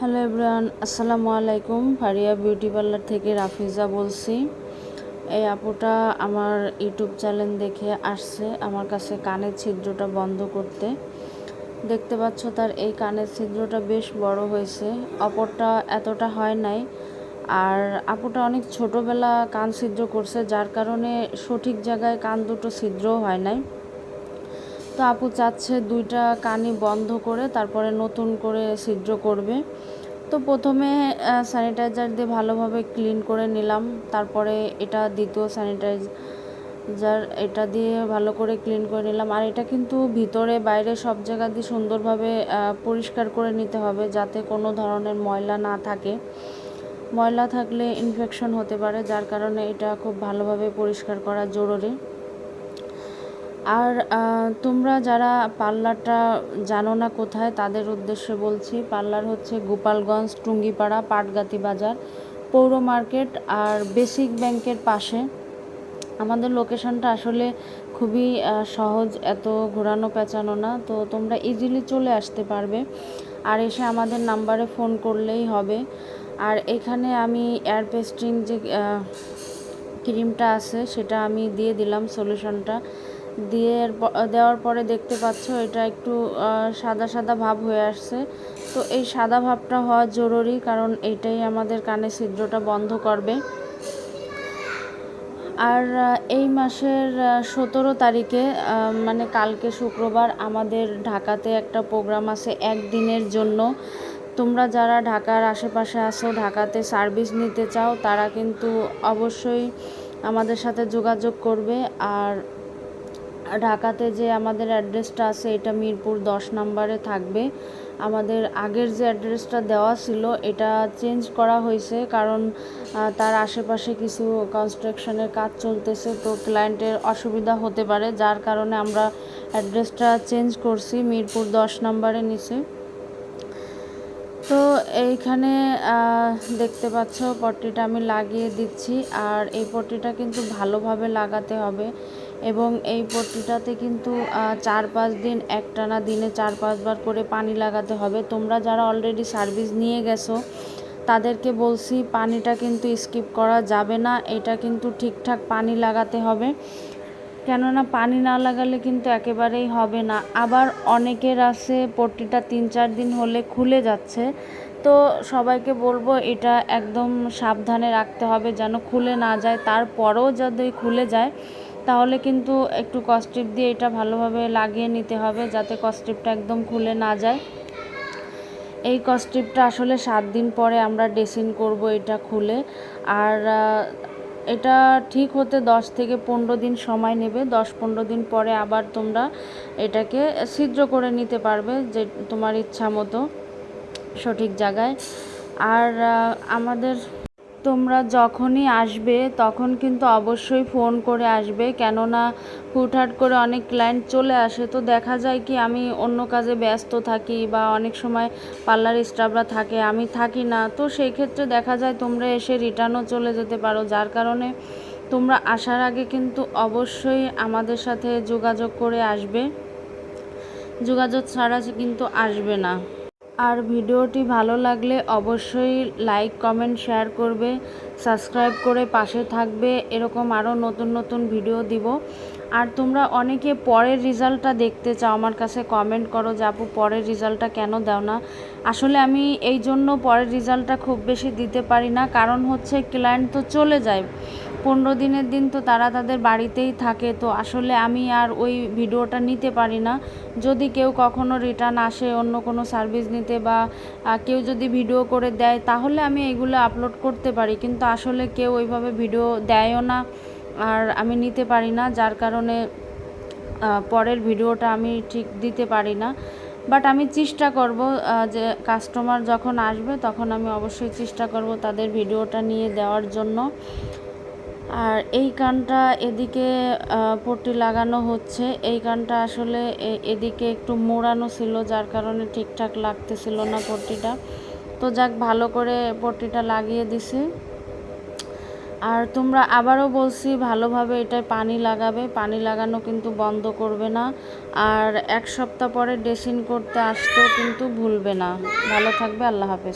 Hello everyone, আসসালামু আলাইকুম। Faria beauty parlour থেকে রাফিজা বলছি। এই আপুটা আমার ইউটিউব চ্যানেল দেখে আসছে, আমার কাছে কানের ছিদ্রটা বন্ধ করতে। দেখতে পাচ্ছ তার এই কানের ছিদ্রটা বেশ বড় হয়েছে, অপরটা এতটা হয় নাই। আর আপুটা অনেক ছোটোবেলা কান ছিদ্র করছে, যার কারণে সঠিক জায়গায় কান দুটো ছিদ্রও হয় নাই। তো আপু চাচ্ছে দুইটা কানি বন্ধ করে তারপরে নতুন করে ছিদ্র করবে। তো প্রথমে স্যানিটাইজার দিয়ে ভালোভাবে ক্লিন করে নিলাম। তারপরে এটা, দ্বিতীয় স্যানিটাইজার এটা দিয়ে ভালো করে ক্লিন করে নিলাম। আর এটা কিন্তু ভিতরে, বাইরে সব জায়গা দিয়ে সুন্দরভাবে পরিষ্কার করে নিতে হবে যাতে কোনো ধরনের ময়লা না থাকে। ময়লা থাকলে ইনফেকশন হতে পারে, যার কারণে এটা খুব ভালোভাবে পরিষ্কার করা জরুরি। আর তোমরা যারা পার্লারটা জানো না কোথায়, তাদের উদ্দেশ্যে বলছি পার্লার হচ্ছে গোপালগঞ্জ টুঙ্গিপাড়া পাটগাতি বাজার, পৌর মার্কেট আর বেসিক ব্যাংকের পাশে। আমাদের লোকেশনটা আসলে খুবই সহজ, এত ঘোরানো পেঁচানো না, তো তোমরা ইজিলি চলে আসতে পারবে। আর এসে আমাদের নাম্বারে ফোন করলেই হবে। আর এখানে আমি এয়ার পেস্টিং যে ক্রিমটা আছে, সেটা আমি দিয়ে দিলাম সলিউশনটা দিয়ে দেওয়ার পরে দেখতে পাচ্ছ এটা একটু সাদা সাদা ভাব হয়ে আসছে। তো এই সাদা ভাবটা হওয়া জরুরি কারণ এটাই আমাদের কানে ছিদ্রটা বন্ধ করবে। আর এই মাসের সতেরো তারিখে মানে কালকে শুক্রবার আমাদের ঢাকাতে একটা প্রোগ্রাম আছে একদিনের জন্য। তোমরা যারা ঢাকার আশেপাশে আসো ঢাকাতে সার্ভিস নিতে চাও, তারা কিন্তু অবশ্যই আমাদের সাথে যোগাযোগ করবে। আর ঢাকাতে যে আমাদের অ্যাড্রেসটা আছে, এটা মিরপুর দশ নম্বরে থাকবে। আমাদের আগের যে অ্যাড্রেসটা দেওয়া ছিল, এটা চেঞ্জ করা হয়েছে কারণ তার আশেপাশে কিছু কনস্ট্রাকশনের কাজ চলতেছে, তো ক্লায়েন্টের অসুবিধা হতে পারে। যার কারণে আমরা অ্যাড্রেসটা চেঞ্জ করছি মিরপুর দশ নম্বরে নিচে। তো এইখানে দেখতে পাচ্ছ, পট্টিটা আমি লাগিয়ে দিচ্ছি। আর এই পট্টিটা কিন্তু ভালোভাবে লাগাতে হবে। এবং এই পট্টিটাতে কিন্তু চার পাঁচ দিন, একটানা দিনে চার পাঁচবার করে পানি লাগাতে হবে। তোমরা যারা অলরেডি সার্ভিস নিয়ে গেছো, তাদেরকে বলছি পানিটা কিন্তু স্কিপ করা যাবে না। এটা কিন্তু ঠিকঠাক পানি লাগাতে হবে। কেননা পানি না লাগালে কিন্তু একেবারেই হবে না। আবার অনেকের আছে, পট্টিটা তিন চার দিন হলে খুলে যাচ্ছে। তো সবাইকে বলব এটা একদম সাবধানে রাখতে হবে যেন খুলে না যায়। তারপরেও যদি খুলে যায় তাহলে কিন্তু একটু কস্টিপ দিয়ে এটা ভালোভাবে লাগিয়ে নিতে হবে যাতে কস্টিপটা একদম খুলে না যায়। এই কস্টিপটা আসলে সাত দিন পরে আমরা ড্রেসিং করব এটা খুলে। আর এটা ঠিক হতে দশ থেকে পনেরো দিন সময় নেবে। দশ পনেরো দিন পরে আবার তোমরা এটাকে ছিদ্র করে নিতে পারবে যে তোমার ইচ্ছা মতো সঠিক জায়গায়। আর আমাদের তোমরা যখনই আসবে, তখন কিন্তু অবশ্যই ফোন করে আসবে। কেননা হুটহাট করে অনেক ক্লায়েন্ট চলে আসে, তো দেখা যায় কি আমি অন্য কাজে ব্যস্ত থাকি বা অনেক সময় পার্লার স্টাফরা থাকে, আমি থাকি না। তো সেই ক্ষেত্রে দেখা যায় তোমরা এসে রিটার্নও চলে যেতে পারো। যার কারণে তোমরা আসার আগে কিন্তু অবশ্যই আমাদের সাথে যোগাযোগ করে আসবে। যোগাযোগ ছাড়া কিন্তু আসবে না। আর ভিডিওটি ভালো লাগলে অবশ্যই লাইক, কমেন্ট, শেয়ার করবে, সাবস্ক্রাইব করে পাশে থাকবে। এরকম আরও নতুন নতুন ভিডিও দিব। আর তোমরা অনেকে পরের রেজাল্টটা দেখতে চাও, আমার কাছে কমেন্ট করো যে, আপু, পরের রেজাল্টটা কেন দাও না? আসলে আমি এই জন্য পরের রেজাল্টটা খুব বেশি দিতে পারি না। কারণ হচ্ছে ক্লায়েন্ট তো চলে যায়। পনেরো দিনের দিন তো তারা তাদের বাড়িতেই থাকে, তো আসলে আমি আর ওই ভিডিওটা নিতে পারি না। যদি কেউ কখনো রিটার্ন আসে অন্য কোনো সার্ভিস নিতে বা কেউ যদি ভিডিও করে দেয়, তাহলে আমি এগুলো আপলোড করতে পারি। কিন্তু আসলে কেউ ওইভাবে ভিডিও দেয়ও না আর আমি নিতে পারি না, যার কারণে পরের ভিডিওটা আমি ঠিক দিতে পারি না। বাট আমি চেষ্টা করব যে কাস্টমার যখন আসবে, তখন আমি অবশ্যই চেষ্টা করব তাদের ভিডিওটা নিয়ে দেওয়ার জন্য। আর এই কানটা এদিকে পট্টি লাগানো হচ্ছে। এই কানটা আসলে এদিকে একটু মোড়ানো ছিল, যার কারণে ঠিকঠাক লাগতেছিল না পট্টিটা। তো যাক, ভালো করে পট্টিটা লাগিয়ে দিছি। আর তোমরা আবারও বলছি, ভালোভাবে এটায় পানি লাগাবে। পানি লাগানো কিন্তু বন্ধ করবে না। আর এক সপ্তাহ পরে ড্রেসিং করতে আসতেও কিন্তু ভুলবে না। ভালো থাকবে, আল্লাহ হাফেজ।